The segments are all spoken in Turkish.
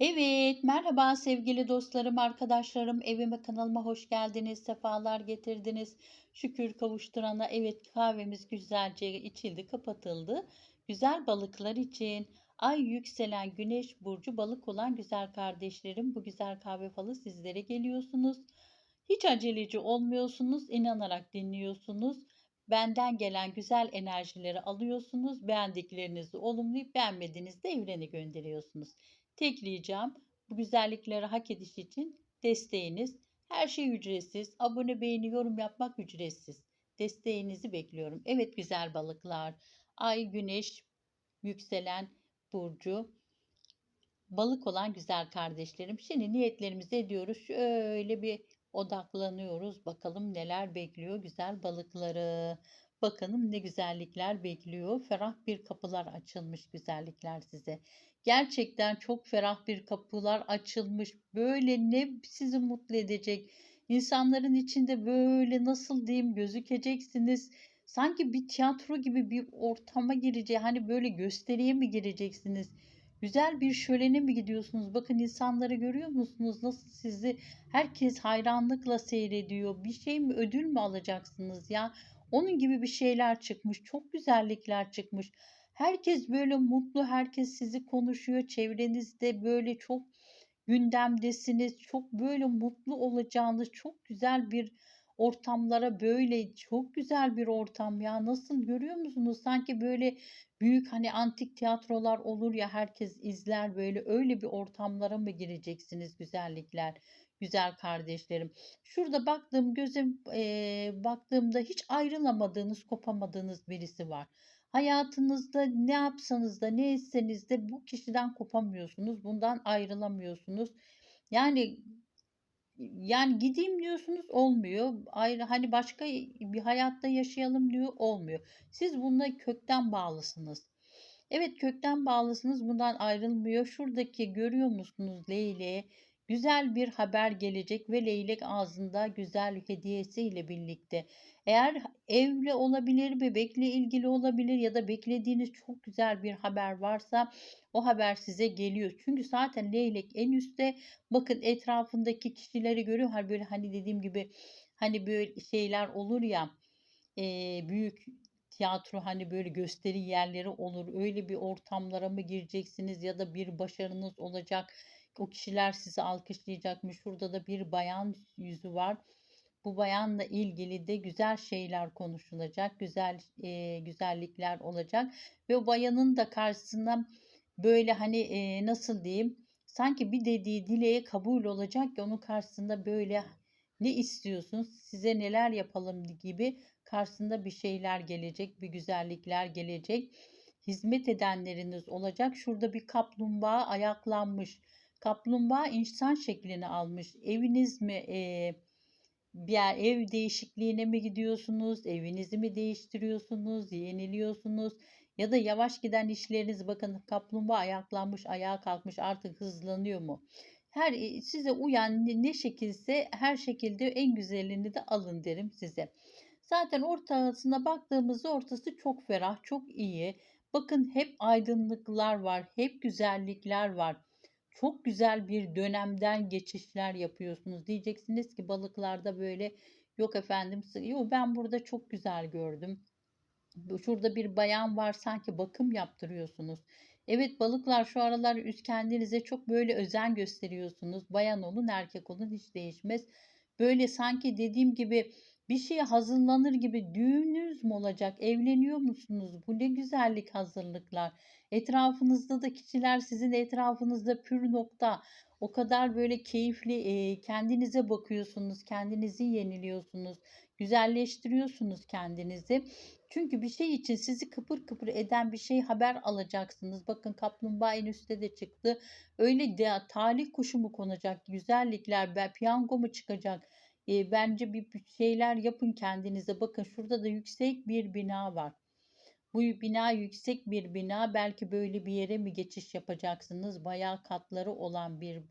Evet, merhaba sevgili dostlarım, arkadaşlarım. Evime, kanalıma hoş geldiniz, sefalar getirdiniz. Şükür kavuşturana, evet kahvemiz güzelce içildi, kapatıldı. Güzel balıklar için ay yükselen güneş burcu balık olan güzel kardeşlerim, bu güzel kahve falı sizlere geliyorsunuz. Hiç aceleci olmuyorsunuz, inanarak dinliyorsunuz. Benden gelen güzel enerjileri alıyorsunuz. Beğendiklerinizi olumlayıp beğenmediğinizde de evrene gönderiyorsunuz. Tek ricam bu güzellikleri hak ediş için desteğiniz. Her şey ücretsiz. Abone, beğeni, yorum yapmak ücretsiz. Desteğinizi bekliyorum. Evet güzel balıklar. Ay, güneş, yükselen burcu, balık olan güzel kardeşlerim. Şimdi niyetlerimizi ediyoruz. Şöyle bir odaklanıyoruz. Bakalım neler bekliyor güzel balıkları. Bakalım ne güzellikler bekliyor. Ferah bir kapılar açılmış güzellikler size. Gerçekten çok ferah bir kapılar açılmış. Böyle ne sizi mutlu edecek. İnsanların içinde böyle nasıl diyeyim gözükeceksiniz. Sanki bir tiyatro gibi bir ortama gireceği hani böyle gösteriye mi gireceksiniz? Güzel bir şölene mi gidiyorsunuz? Bakın insanları görüyor musunuz? Nasıl sizi herkes hayranlıkla seyrediyor. Bir şey mi ödül mü alacaksınız ya? Onun gibi bir şeyler çıkmış. Çok güzellikler çıkmış. Herkes böyle mutlu, herkes sizi konuşuyor. Çevrenizde böyle çok gündemdesiniz. Çok böyle mutlu olacağınız çok güzel bir ortamlara böyle çok güzel bir ortam ya. Nasıl görüyor musunuz? Sanki böyle büyük hani antik tiyatrolar olur ya herkes izler böyle öyle bir ortamlara mı gireceksiniz güzellikler? Güzel kardeşlerim. Şurada baktığım gözüm eee, baktığımda hiç ayrılamadığınız, kopamadığınız birisi var. Hayatınızda ne yapsanız da ne etseniz de bu kişiden kopamıyorsunuz. Bundan ayrılamıyorsunuz. Yani yani gideyim diyorsunuz olmuyor. Ayrı hani başka bir hayatta yaşayalım diyor olmuyor. Siz bununla kökten bağlısınız. Evet kökten bağlısınız. Bundan ayrılmıyor. Şuradaki görüyor musunuz Leyle'ye? Güzel bir haber gelecek ve leylek ağzında güzel hediyesiyle birlikte. Eğer evli olabilir, bebekle ilgili olabilir ya da beklediğiniz çok güzel bir haber varsa o haber size geliyor. Çünkü zaten leylek en üstte bakın etrafındaki kişileri görüyor. Hani böyle hani dediğim gibi hani böyle şeyler olur ya e, büyük tiyatro hani böyle gösteri yerleri olur. Öyle bir ortamlara mı gireceksiniz ya da bir başarınız olacak o kişiler sizi alkışlayacakmış. Şurada da bir bayan yüzü var. Bu bayanla ilgili de güzel şeyler konuşulacak. Güzel e, güzellikler olacak. Ve o bayanın da karşısında böyle hani e, nasıl diyeyim sanki bir dediği dileğe kabul olacak ya onun karşısında böyle ne istiyorsunuz size neler yapalım gibi karşısında bir şeyler gelecek bir güzellikler gelecek hizmet edenleriniz olacak şurada bir kaplumbağa ayaklanmış Kaplumbağa insan şeklini almış. Eviniz mi e, bir yer, ev değişikliğine mi gidiyorsunuz? Evinizi mi değiştiriyorsunuz? Yeniliyorsunuz? Ya da yavaş giden işleriniz bakın kaplumbağa ayaklanmış, ayağa kalkmış artık hızlanıyor mu? Her size uyan ne şekilse her şekilde en güzelini de alın derim size. Zaten ortasına baktığımızda ortası çok ferah, çok iyi. Bakın hep aydınlıklar var, hep güzellikler var çok güzel bir dönemden geçişler yapıyorsunuz. Diyeceksiniz ki balıklarda böyle yok efendim yok ben burada çok güzel gördüm. Şurada bir bayan var sanki bakım yaptırıyorsunuz. Evet balıklar şu aralar üst kendinize çok böyle özen gösteriyorsunuz. Bayan olun erkek olun hiç değişmez. Böyle sanki dediğim gibi bir şeye hazırlanır gibi düğününüz mü olacak? Evleniyor musunuz? Bu ne güzellik hazırlıklar. Etrafınızda da kişiler sizin etrafınızda pür nokta. O kadar böyle keyifli e, kendinize bakıyorsunuz, kendinizi yeniliyorsunuz, güzelleştiriyorsunuz kendinizi. Çünkü bir şey için sizi kıpır kıpır eden bir şey haber alacaksınız. Bakın kaplumbağa en üstte de çıktı. Öyle de talih kuşu mu konacak? Güzellikler, piyango mu çıkacak? E, bence bir şeyler yapın kendinize. Bakın şurada da yüksek bir bina var. Bu bina yüksek bir bina. Belki böyle bir yere mi geçiş yapacaksınız? Bayağı katları olan bir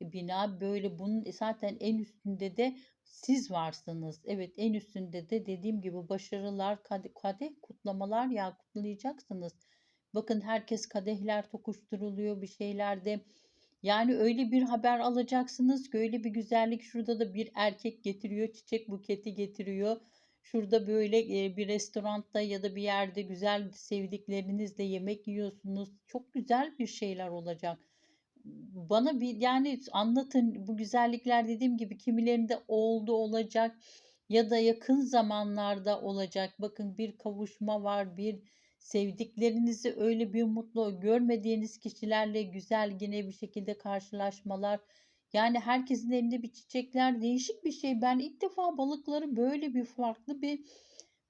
bina. Böyle bunun zaten en üstünde de siz varsınız. Evet en üstünde de dediğim gibi başarılar, kadeh kutlamalar ya kutlayacaksınız. Bakın herkes kadehler tokuşturuluyor bir şeylerde Yani öyle bir haber alacaksınız ki öyle bir güzellik şurada da bir erkek getiriyor, çiçek buketi getiriyor. Şurada böyle e, bir restoranda ya da bir yerde güzel sevdiklerinizle yemek yiyorsunuz. Çok güzel bir şeyler olacak. Bana bir yani anlatın bu güzellikler dediğim gibi kimilerinde oldu olacak ya da yakın zamanlarda olacak. Bakın bir kavuşma var, bir sevdiklerinizi öyle bir mutlu görmediğiniz kişilerle güzel yine bir şekilde karşılaşmalar. Yani herkesin elinde bir çiçekler değişik bir şey. Ben ilk defa balıkları böyle bir farklı bir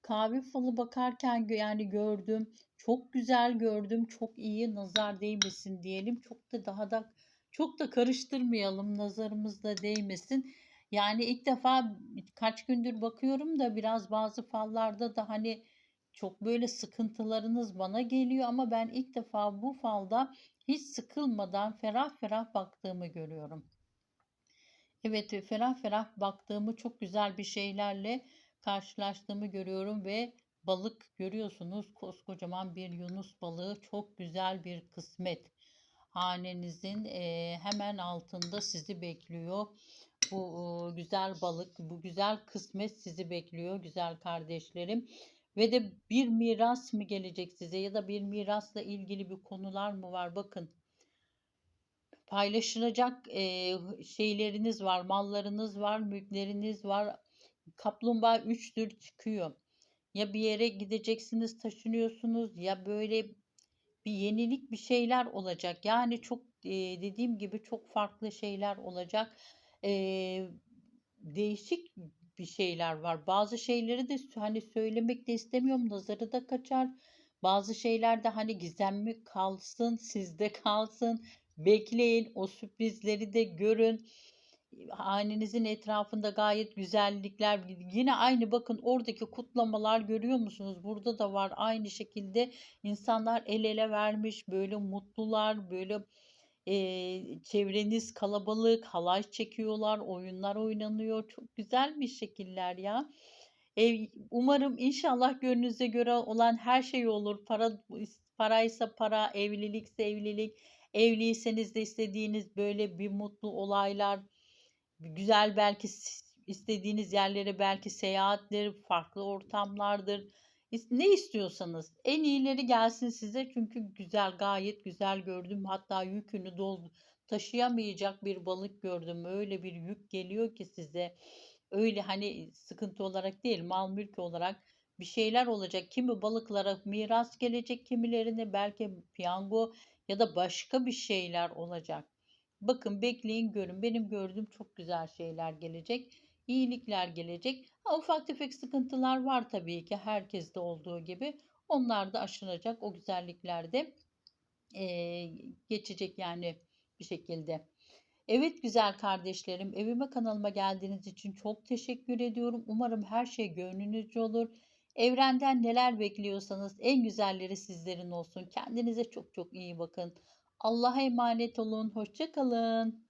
kahve falı bakarken yani gördüm. Çok güzel gördüm. Çok iyi nazar değmesin diyelim. Çok da daha da çok da karıştırmayalım. Nazarımız da değmesin. Yani ilk defa kaç gündür bakıyorum da biraz bazı fallarda da hani çok böyle sıkıntılarınız bana geliyor ama ben ilk defa bu falda hiç sıkılmadan ferah ferah baktığımı görüyorum. Evet, ve ferah ferah baktığımı çok güzel bir şeylerle karşılaştığımı görüyorum ve balık görüyorsunuz koskocaman bir yunus balığı çok güzel bir kısmet. Hanenizin e, hemen altında sizi bekliyor. Bu e, güzel balık, bu güzel kısmet sizi bekliyor güzel kardeşlerim. Ve de bir miras mı gelecek size ya da bir mirasla ilgili bir konular mı var? Bakın paylaşılacak e, şeyleriniz var, mallarınız var, mülkleriniz var. Kaplumbağa üçtür çıkıyor. Ya bir yere gideceksiniz, taşınıyorsunuz ya böyle bir yenilik bir şeyler olacak. Yani çok e, dediğim gibi çok farklı şeyler olacak. E, değişik bir şeyler var. Bazı şeyleri de hani söylemek de istemiyorum. Nazarı da kaçar. Bazı şeyler de hani gizemli kalsın, sizde kalsın. Bekleyin, o sürprizleri de görün. Hanenizin etrafında gayet güzellikler. Yine aynı bakın oradaki kutlamalar görüyor musunuz? Burada da var aynı şekilde insanlar el ele vermiş, böyle mutlular, böyle e, çevreniz kalabalık, halay çekiyorlar, oyunlar oynanıyor. Çok güzel bir şekiller ya. Ev, umarım inşallah gönlünüze göre olan her şey olur. Para paraysa para, evlilikse evlilik, evliyseniz de istediğiniz böyle bir mutlu olaylar, güzel belki istediğiniz yerlere belki seyahatler, farklı ortamlardır. Ne istiyorsanız en iyileri gelsin size çünkü güzel gayet güzel gördüm. Hatta yükünü dol taşıyamayacak bir balık gördüm. Öyle bir yük geliyor ki size. Öyle hani sıkıntı olarak değil mal mülk olarak bir şeyler olacak. Kimi balıklara miras gelecek, kimilerine belki piyango ya da başka bir şeyler olacak. Bakın bekleyin görün. Benim gördüğüm çok güzel şeyler gelecek. İyilikler gelecek. Ha, ufak tefek sıkıntılar var tabii ki herkeste olduğu gibi. Onlar da aşılacak. O güzellikler de e, geçecek yani bir şekilde. Evet güzel kardeşlerim evime kanalıma geldiğiniz için çok teşekkür ediyorum. Umarım her şey gönlünüzce olur. Evrenden neler bekliyorsanız en güzelleri sizlerin olsun. Kendinize çok çok iyi bakın. Allah'a emanet olun. Hoşçakalın.